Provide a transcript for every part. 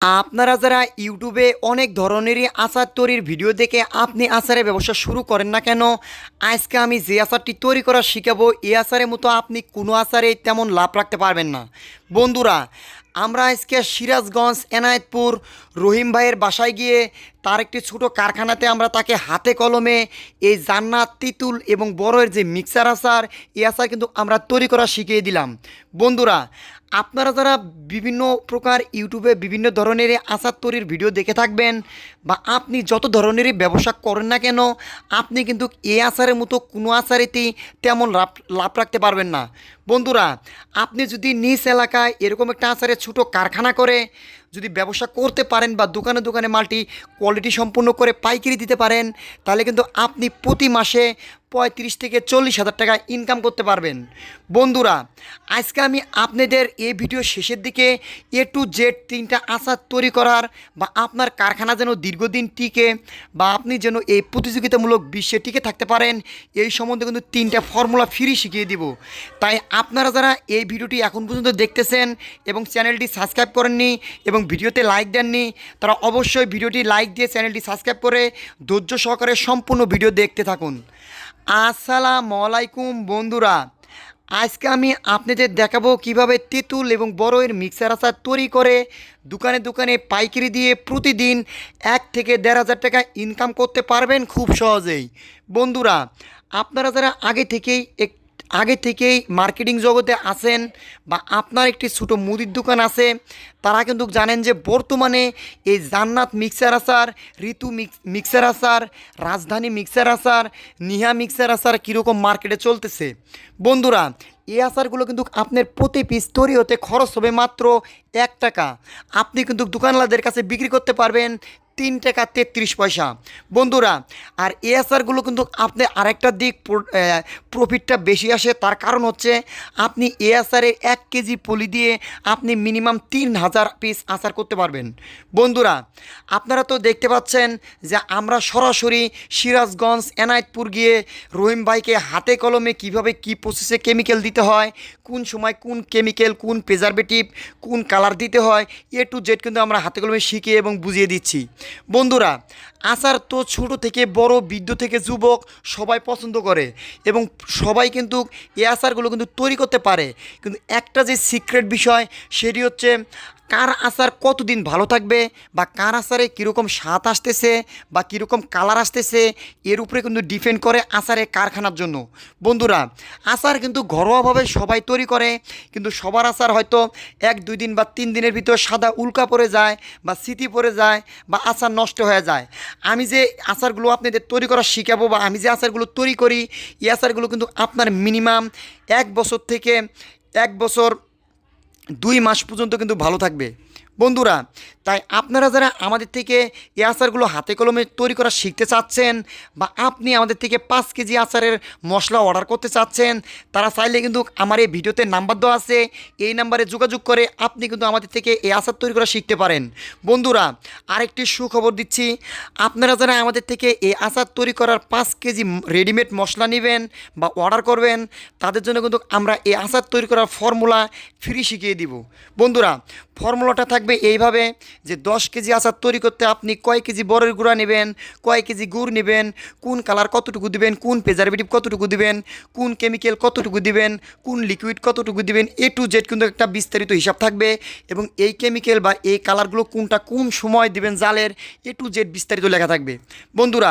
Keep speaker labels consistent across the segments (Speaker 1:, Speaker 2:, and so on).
Speaker 1: আপনারা যারা ইউটিউবে অনেক ধরনেরই আচার তৈরির ভিডিও দেখে আপনি আচারের ব্যবসা শুরু করেন না কেন, আজকে আমি যে আচারটি তৈরি করা শিখাবো, এই আচারের মতো আপনি কোনো আচারে তেমন লাভ রাখতে পারবেন না। বন্ধুরা, আমরা আজকে সিরাজগঞ্জ, এনায়েতপুর, রহিম ভাইয়ের বাসায় গিয়ে তার একটি ছোট কারখানাতে আমরা তাকে হাতে কলমে এই জান্নাত, তিতুল এবং বড়ের যে মিক্সার আচার, এই আচার কিন্তু আমরা তৈরি করা শিখিয়ে দিলাম। বন্ধুরা, আপনারা যারা বিভিন্ন প্রকার ইউটিউবে বিভিন্ন ধরনের আচার তৈরির ভিডিও দেখে থাকবেন বা আপনি যত ধরনেরই ব্যবসা করেন না কেন, আপনি কিন্তু এ আচারের মতো কোনো আচারেতেই তেমন লাভ লাভ রাখতে পারবেন না। বন্ধুরা, আপনি যদি নিজ এলাকায় এরকম একটা আচারের ছোটো কারখানা করে যদি ব্যবসা করতে পারেন বা দোকানে দোকানে মালটি কোয়ালিটি সম্পূর্ণ করে পাইকারি দিতে পারেন, তাহলে কিন্তু আপনি প্রতি মাসে পঁয়ত্রিশ থেকে চল্লিশ হাজার টাকা ইনকাম করতে পারবেন। বন্ধুরা, আজকে আমি আপনাদের এই ভিডিও শেষের দিকে এ টু জেড তিনটা আচার তৈরি করার বা আপনার কারখানা যেন দীর্ঘদিন টিকে বা আপনি যেন এই প্রতিযোগিতামূলক বিশ্বে টিকে থাকতে পারেন, এই সম্বন্ধে কিন্তু তিনটা ফর্মুলা ফ্রি শিখিয়ে দিব। তাই আপনারা যারা এই ভিডিওটি এখন পর্যন্ত দেখতেছেন এবং চ্যানেলটি সাবস্ক্রাইব করেননি এবং ভিডিওতে লাইক দেননি, তারা অবশ্যই ভিডিওটি লাইক দিয়ে চ্যানেলটি সাবস্ক্রাইব করে ধৈর্য সহকারে সম্পূর্ণ ভিডিও দেখতে থাকুন। আসসালামু আলাইকুম বন্ধুরা, আজকে আমি আপনাদের দেখাবো কীভাবে তেঁতুল এবং বড়ের মিক্সার আচার তৈরি করে দোকানে দোকানে পাইকারি দিয়ে প্রতিদিন এক থেকে দেড় হাজার টাকা ইনকাম করতে পারবেন খুব সহজেই। বন্ধুরা, আপনারা যারা আগে থেকেই এক আগে থেকেই মার্কেটিং জগতে আছেন বা আপনার একটি ছোটো মুদির দোকান আছে, তারা কিন্তু জানেন যে বর্তমানে এই জান্নাত মিক্সার আচার, ঋতু মিক্সার আচার, রাজধানী মিক্সার আচার, নিহা মিক্সার আচার কীরকম মার্কেটে চলতেছে। বন্ধুরা, এই আচারগুলো কিন্তু আপনার প্রতি পিস তৈরি হতে খরচ হবে মাত্র এক টাকা। আপনি কিন্তু দোকানলাদের কাছে বিক্রি করতে পারবেন তিন টাকা তেত্রিশ পয়সা। বন্ধুরা, আর এই আচারগুলো কিন্তু আপনি আরেকটা দিক প্রফিটটা বেশি আসে, তার কারণ হচ্ছে আপনি এ আচারে এক কেজি পলি দিয়ে আপনি মিনিমাম তিন হাজার পিস আচার করতে পারবেন। বন্ধুরা, আপনারা তো দেখতে পাচ্ছেন যে আমরা সরাসরি সিরাজগঞ্জ, এনায়েতপুর গিয়ে রহিম ভাইকে হাতে কলমে কীভাবে কি প্রসেসে কেমিক্যাল দিতে হয়, কোন সময় কোন কেমিক্যাল কোন প্রেজারভেটিভ কোন কালার দিতে হয় এ টু জেড কিন্তু আমরা হাতে কলমে শিখিয়ে এবং বুঝিয়ে দিচ্ছি। বন্ধুরা, আচার তো ছোট থেকে বড়, বৃদ্ধ থেকে যুবক সবাই পছন্দ করে এবং সবাই কিন্তু এই আচারগুলো কিন্তু তৈরি করতে পারে। কিন্তু একটা যে সিক্রেট বিষয়, সেটি হচ্ছে কার আচার কতদিন ভালো থাকবে? বা কার আচারে কীরকম স্বাদ আসতেছে? বা কীরকম কালার আসতেছে? এর উপরে কিন্তু ডিপেন্ড করে আচারের কারখানার জন্য। বন্ধুরা, আচার কিন্তু ঘরোয়াভাবে সবাই তৈরি করে। কিন্তু সবার আচার হয়তো এক, দুই দিন বা তিন দিনের ভিতর সাদা উল্কা পড়ে যায় বা স্মৃতি পড়ে যায় বা আচার নষ্ট হয়ে যায়। আমি যে আচারগুলো আপনাদের তৈরি করা শিখাবো বা আমি যে আচারগুলো তৈরি করি, এই আচারগুলো কিন্তু আপনার মিনিমাম এক বছর থেকে এক বছর দুই মাস পর্যন্ত কিন্তু ভালো থাকবে। বন্ধুরা, তাই আপনারা যারা আমাদের থেকে এই আচারগুলো হাতে কলমে তৈরি করা শিখতে চাচ্ছেন বা আপনি আমাদের থেকে পাঁচ কেজি আচারের মশলা অর্ডার করতে চাচ্ছেন, তারা চাইলে কিন্তু আমার এই ভিডিওতে নাম্বার দেওয়া আছে। এই নাম্বারে যোগাযোগ করে আপনি কিন্তু আমাদের থেকে এই আচার তৈরি করা শিখতে পারেন। বন্ধুরা, আরেকটি সুখবর দিচ্ছি। আপনারা যারা আমাদের থেকে এই আচার তৈরি করার পাঁচ কেজি রেডিমেড মশলা নেবেন বা অর্ডার করবেন, তাদের জন্য কিন্তু আমরা এই আচার তৈরি করার ফর্মুলা ফ্রি শিখিয়ে দিব। বন্ধুরা, ফর্মুলাটা থাকবে এইভাবে যে দশ কেজি আচার তৈরি করতে আপনি কয় কেজি বরের গুঁড়া নেবেন, কয় কেজি গুড় নেবেন, কোন কালার কতটুকু দিবেন, কোন প্রেজারভেটিভ কতটুকু দিবেন, কোন কেমিক্যাল কতটুকু দিবেন, কোন লিকুইড কতটুকু দিবেন এ টু জেড কিন্তু একটা বিস্তারিত হিসাব থাকবে এবং এই কেমিক্যাল বা এই কালারগুলো কোনটা কোন সময় দিবেন জালের এ টু জেড বিস্তারিত লেখা থাকবে। বন্ধুরা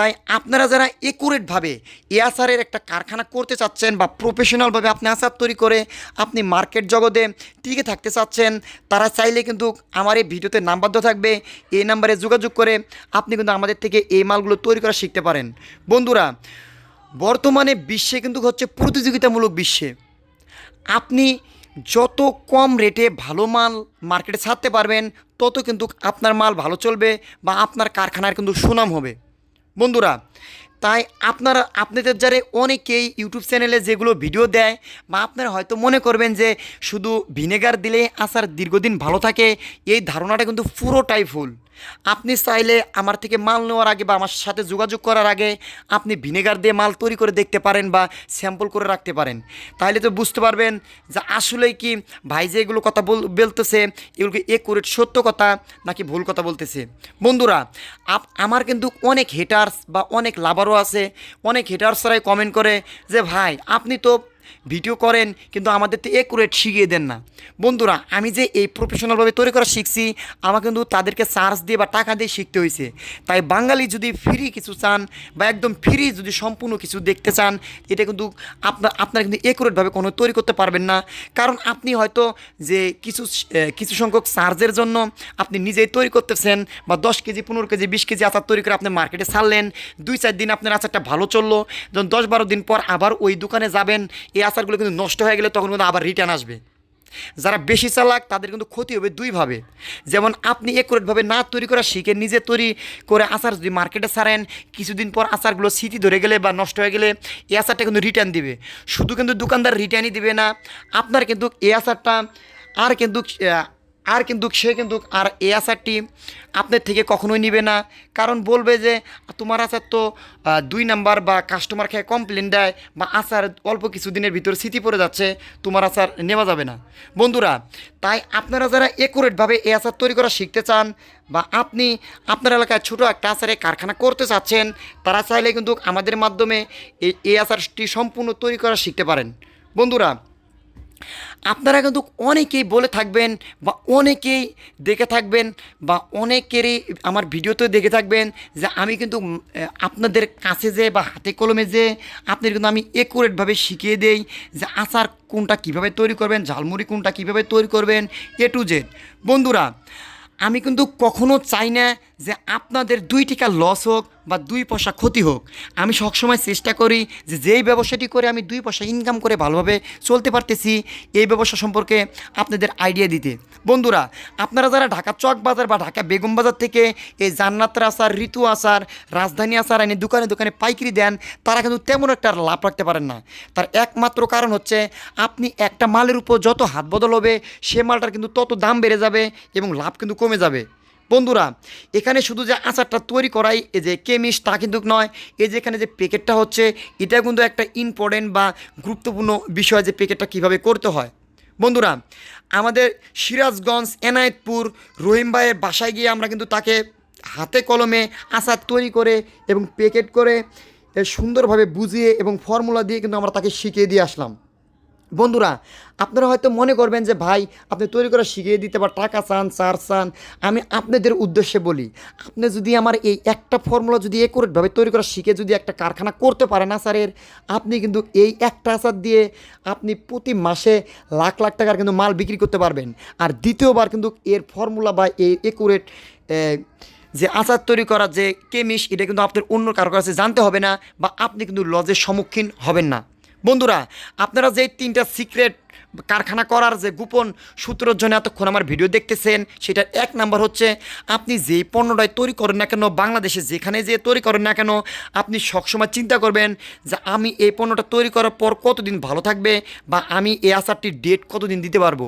Speaker 1: তাই আপনারা যারা একুরেটভাবে এ আচারের একটা কারখানা করতে চাচ্ছেন বা প্রফেশনালভাবে আপনি আসার তৈরি করে আপনি মার্কেট জগতে টিকে থাকতে চাচ্ছেন, তারা চাইলে কিন্তু আমার এই ভিডিওতে নাম্বার দেওয়া থাকবে। এই নাম্বারে যোগাযোগ করে আপনি কিন্তু আমাদের থেকে এই মালগুলো তৈরি করা শিখতে পারেন। বন্ধুরা, বর্তমানে বিশ্বে কিন্তু হচ্ছে প্রতিযোগিতামূলক বিশ্বে। আপনি যত কম রেটে ভালো মাল মার্কেটে ছাড়তে পারবেন, তত কিন্তু আপনার মাল ভালো চলবে বা আপনার কারখানার কিন্তু সুনাম হবে। বন্ধুরা, তাই আপনারা, আপনাদের যারা অনেকেই ইউটিউব চ্যানেলে যেগুলো ভিডিও দেয়, বা আপনারা হয়তো মনে করবেন যে শুধু ভিনেগার দিলে আসার দীর্ঘদিন ভালো থাকে, এই ধারণাটা কিন্তু পুরোটাই ভুল। আপনি চাইলে আমার থেকে মাল নেওয়ার আগে বা আমার সাথে যোগাযোগ করার আগে আপনি ভিনেগার দিয়ে মাল তৈরি করে দেখতে পারেন বা স্যাম্পল করে রাখতে পারেন। তাহলে তো বুঝতে পারবেন যে আসলেই কি ভাই যে এগুলো কথা বল বলতেছে, এগুলো কি একুরেট সত্য কথা নাকি ভুল কথা বলতেছে? বন্ধুরা, আপ আমার কিন্তু অনেক হেটার্স বা অনেক লাভারও আছে, অনেক হেটার্সরাই কমেন্ট করে যে, ভাই, আপনি তো ভিডিও করেন, কিন্তু আমাদের তো একুরেট শিখিয়ে দেন না। বন্ধুরা, আমি যে এই প্রফেশনালভাবে তৈরি করা শিখছি আমার কিন্তু তাদেরকে চার্জ দিয়ে বা টাকা দিয়ে শিখতে হয়েছে। তাই বাঙালি যদি ফ্রি কিছু চান, বা একদম ফ্রি যদি সম্পূর্ণ কিছু দেখতে চান, এটা কিন্তু আপনার আপনারা কিন্তু একুরেটভাবে কোনো তৈরি করতে পারবেন না। কারণ আপনি হয়তো যে কিছু কিছু সংখ্যক চার্জের জন্য আপনি নিজেই তৈরি করতেছেন, বা দশ কেজি, পনেরো কেজি, বিশ কেজি আচার তৈরি করে আপনি মার্কেটে ছাড়লেন, দুই, চার দিন আপনার আচারটা ভালো চলল, যখন দশ, বারো দিন পর আবার ওই দোকানে যাবেন এই আচারগুলো কিন্তু নষ্ট হয়ে গেলে তখন কিন্তু আবার রিটার্ন আসবে। যারা বেশি চালাক, তাদের কিন্তু ক্ষতি হবে দুইভাবে। যেমন আপনি একুরেটভাবে না তৈরি করা শিখে নিজে তৈরি করে আচার যদি মার্কেটে ছাড়েন, কিছুদিন পর আচারগুলো স্মৃতি ধরে গেলে বা নষ্ট হয়ে গেলে এই আচারটা কিন্তু রিটার্ন দিবে। শুধু কিন্তু দোকানদার রিটার্নই দিবে না, আপনার কিন্তু এই আচারটা আর কিন্তু আর কিন্তু, সে কিন্তু, আর এই আচারটি আপনার থেকে কখনোই নিবে না। কারণ বলবে যে, তোমার আচার তো দুই নাম্বার বা কাস্টমার খেয়ে কমপ্লেন দেয় বা আচার অল্প কিছু দিনের ভিতরে স্মৃতি পড়ে যাচ্ছে, তোমার আচার নেওয়া যাবে না। বন্ধুরা, তাই আপনারা যারা একুরেটভাবে এই আচার তৈরি করা শিখতে চান বা আপনি আপনার এলাকায় ছোটো একটা আচারে কারখানা করতে চাচ্ছেন, তারা চাইলে কিন্তু আমাদের মাধ্যমে এই এই আচারটি সম্পূর্ণ তৈরি করা শিখতে পারেন। বন্ধুরা আপনারা কিন্তু অনেকেই বলে থাকবেন বা অনেকেই দেখে থাকবেন বা অনেকেরই আমার ভিডিওতে দেখে থাকবেন যে আমি কিন্তু আপনাদের কাছে যে বা হাতে কলমে যে আপনাদের কিন্তু আমি একুরেটভাবে শিখিয়ে দেই যে আচার কোনটা কীভাবে তৈরি করবেন, ঝালমুড়ি কোনটা কীভাবে তৈরি করবেন এ টু জেড বন্ধুরা, আমি কিন্তু কখনো চাই না যে আপনাদের দুই টিকা লস হোক বা দুই পয়সা ক্ষতি হোক, আমি সবসময় চেষ্টা করি যে যেই ব্যবসাটি করে আমি দুই পয়সা ইনকাম করে ভালোভাবে চলতে পারতেছি, এই ব্যবসা সম্পর্কে আপনাদের আইডিয়া দিতে। বন্ধুরা, আপনারা যারা ঢাকা চক বাজার বা ঢাকা বেগম বাজার থেকে এই জান্নাতের আচার ঋতু আচার রাজধানী আচার এনে দোকানে দোকানে পাইকারি দেন, তারা কিন্তু তেমন একটা লাভ রাখতে পারেন না। তার একমাত্র কারণ হচ্ছে আপনি একটা মালের উপর যত হাত বদল হবে, সে মালটার কিন্তু তত দাম বেড়ে যাবে এবং লাভ কিন্তু কমে যাবে। বন্ধুরা, এখানে শুধু যে আচারটা তৈরি করাই, এই যে কেমিস, তা কিন্তু নয়। এই যে এখানে যে প্যাকেটটা হচ্ছে, এটা কিন্তু একটা ইম্পর্টেন্ট বা গুরুত্বপূর্ণ বিষয় যে প্যাকেটটা কীভাবে করতে হয়। বন্ধুরা, আমাদের সিরাজগঞ্জ, এনায়েতপুর রহিম ভাইয়ের বাসায় গিয়ে আমরা কিন্তু তাকে হাতে কলমে আচার তৈরি করে এবং প্যাকেট করে সুন্দরভাবে বুঝিয়ে এবং ফর্মুলা দিয়ে কিন্তু আমরা তাকে শিখিয়ে দিয়ে আসলাম। বন্ধুরা, আপনারা হয়তো মনে করবেন যে, ভাই, আপনি তৈরি করা শিখিয়ে দিতে বা টাকা চান চার চান। আমি আপনাদের উদ্দেশ্যে বলি, আপনি যদি আমার এই একটা ফর্মুলা যদি একুরেটভাবে তৈরি করা শিখে যদি একটা কারখানা করতে পারেন আচারের আপনি কিন্তু এই একটা আচার দিয়ে আপনি প্রতি মাসে লাখ লাখ টাকার কিন্তু মাল বিক্রি করতে পারবেন। আর দ্বিতীয়বার কিন্তু এর ফর্মুলা বা এই একুরেট যে আচার তৈরি করা, যে কেমিস এটা কিন্তু আপনার অন্য কারও কাছে জানতে হবে না বা আপনি কিন্তু লজের সম্মুখীন হবেন না। বন্ধুরা, আপনারা যে তিনটা সিক্রেট কারখানা করার যে গোপন সূত্রের জন্য এতক্ষণ আমার ভিডিও দেখতেছেন, সেটার এক নাম্বার হচ্ছে, আপনি যেই পণ্যটাই তৈরি করেন না কেন, বাংলাদেশে যেখানে যে তৈরি করেন না কেন, আপনি সবসময় চিন্তা করবেন যে আমি এই পণ্যটা তৈরি করার পর কতদিন ভালো থাকবে বা আমি এই আচারটির ডেট কতদিন দিতে পারব।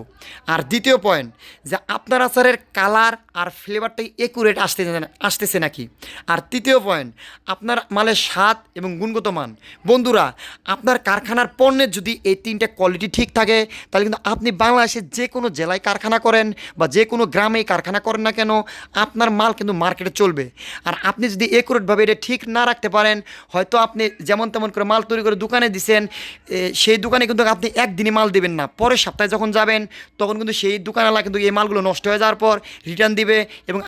Speaker 1: আর দ্বিতীয় পয়েন্ট যে আপনার আচারের কালার আর ফ্লেভারটাই একুরেট আসতেছে না, আসতেছে নাকি? আর তৃতীয় পয়েন্ট আপনার মালের স্বাদ এবং গুণগত মান। বন্ধুরা, আপনার কারখানার পণ্যের যদি এই তিনটা কোয়ালিটি ঠিক থাকে, তাহলে কিন্তু আপনি বাংলাদেশের যে কোনো জেলায় কারখানা করেন বা যে কোনো গ্রামে কারখানা করেন না কেন, আপনার মাল কিন্তু মার্কেটে চলবে। আর আপনি যদি একুরেটভাবে এটা ঠিক না রাখতে পারেন, হয়তো আপনি যেমন তেমন করে মাল তৈরি করে দোকানে দিছেন সেই দোকানে কিন্তু আপনি একদিনই মাল দেবেন না। পরের সপ্তাহে যখন যাবেন, তখন কিন্তু সেই দোকানওয়ালা কিন্তু এই মালগুলো নষ্ট হয়ে যাওয়ার পর রিটার্ন দিবে এবং